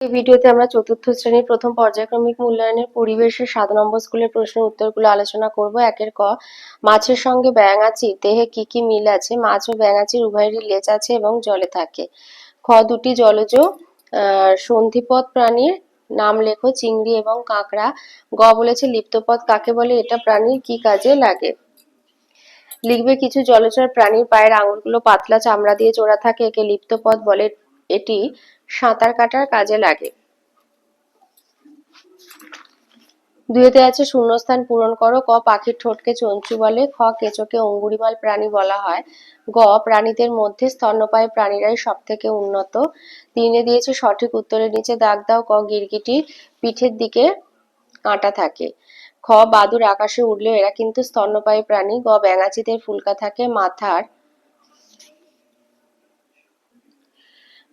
এই ভিডিওতে আমরা চতুর্থ শ্রেণির প্রথম পর্যায়ক্রমিক মূল্যায়নের পরিবেশের সাত নম্বর স্কুলের প্রশ্নের উত্তরগুলো আলোচনা করব। একের ক, মাছের সঙ্গে ব্যাঙাচির দেহে কি কি মিল আছে? মাছ ও ব্যাঙাচির উভয়েরই লেজ আছে এবং জলে থাকে। খ, দুটি জলজ, আহ সন্ধিপদ প্রাণীর নাম লেখো, চিংড়ি এবং কাঁকড়া। গ বলেছে লিপ্তপদ কাকে বলে? এটা প্রাণীর কি কাজে লাগে? লিখবে, কিছু জলচর প্রাণীর পায়ের আঙুলগুলো পাতলা চামড়া দিয়ে জোড়া থাকে, একে লিপ্তপদ বলে। এটি সাঁতার কাটার কাজে লাগে। দুইতে আছে শূন্যস্থান পূরণ করো। ক, পাখির ঠোঁটকে চঞ্চু বলে। খ, কেঁচোকে অঙ্গুরিমাল প্রাণী বলা হয়। গ, প্রাণীদের মধ্যে স্তন্যপায়ী প্রাণীরাই সব থেকে উন্নত। তিনে দিয়েছে সঠিক উত্তরের নিচে দাগ দাও। ক, গিরগিটি পিঠের দিকে কাঁটা থাকে। খ বাদুর আকাশে উঠলেও এরা কিন্তু স্তন্যপায়ী প্রাণী। গ, ব্যাঙাচিদের ফুলকা থাকে। মাথার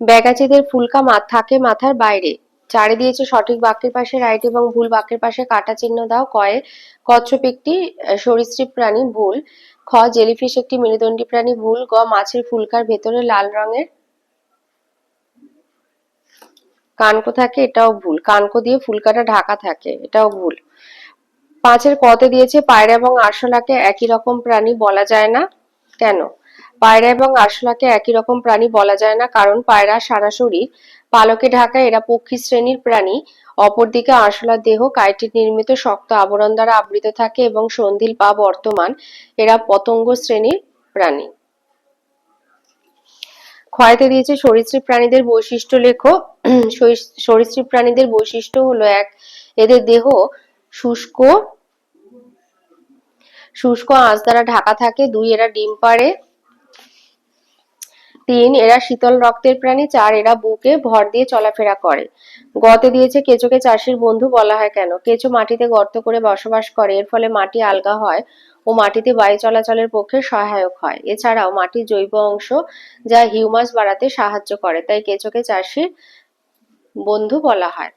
ব্যাগাচিদের ফুলকা থাকে মাথার বাইরে। চারে দিয়েছে সঠিক বাক্যের পাশে রাইট এবং ভুল বাক্যের পাশে কাটা চিহ্ন দাও। কয়ে, কচ্ছপ একটি সরীসৃপ প্রাণী ভুল। খ, জেলিফিশ একটি মেরুদণ্ডী প্রাণী ভুল। গ, মাছের ফুলকার ভেতরে লাল রঙের কানকো থাকে, এটাও ভুল। কানকো দিয়ে ফুলকাটা ঢাকা থাকে, এটাও ভুল। পাঁচের কতে দিয়েছে পায়রা এবং আরশোলাকে একই রকম প্রাণী বলা যায় না। কেন? পায়রা এবং আরশোলাকে একই রকম প্রাণী বলা যায় না, কারণ পায়রা সারা শরীর পালকে ঢাকা এরা পক্ষী শ্রেণির প্রাণী। অপরদিকে আরশোলার দেহ কাইটিন নির্মিত শক্ত আবরণ দ্বারা আবৃত থাকে এবং সন্ধিল পা বর্তমান, এরা পতঙ্গ শ্রেণির প্রাণী। ক্ষয়তে দিয়েছে সরীসৃপ প্রাণীদের বৈশিষ্ট্য লেখো। সরিস- সরীসৃপ প্রাণীদের বৈশিষ্ট্য হলো এক, এদের দেহ শুষ্ক শুষ্ক আঁশ দ্বারা ঢাকা থাকে, দুই, এরা ডিম পাড়ে তিন, এরা শীতল রক্তের প্রাণী, চার, এরা বুকে ভর দিয়ে চলাফেরা করে। গতে দিয়েছে কেঁচোকে চাষির বন্ধু বলা হয় কেন? কেঁচো মাটিতে গর্ত করে বসবাস করে, এর ফলে মাটি আলগা হয় ও মাটিতে বায়ু চলাচলের পক্ষে সহায়ক হয়। এছাড়াও মাটির জৈব অংশ যা হিউমাস বাড়াতে সাহায্য করে, তাই কেঁচোকে চাষির বন্ধু বলা হয়।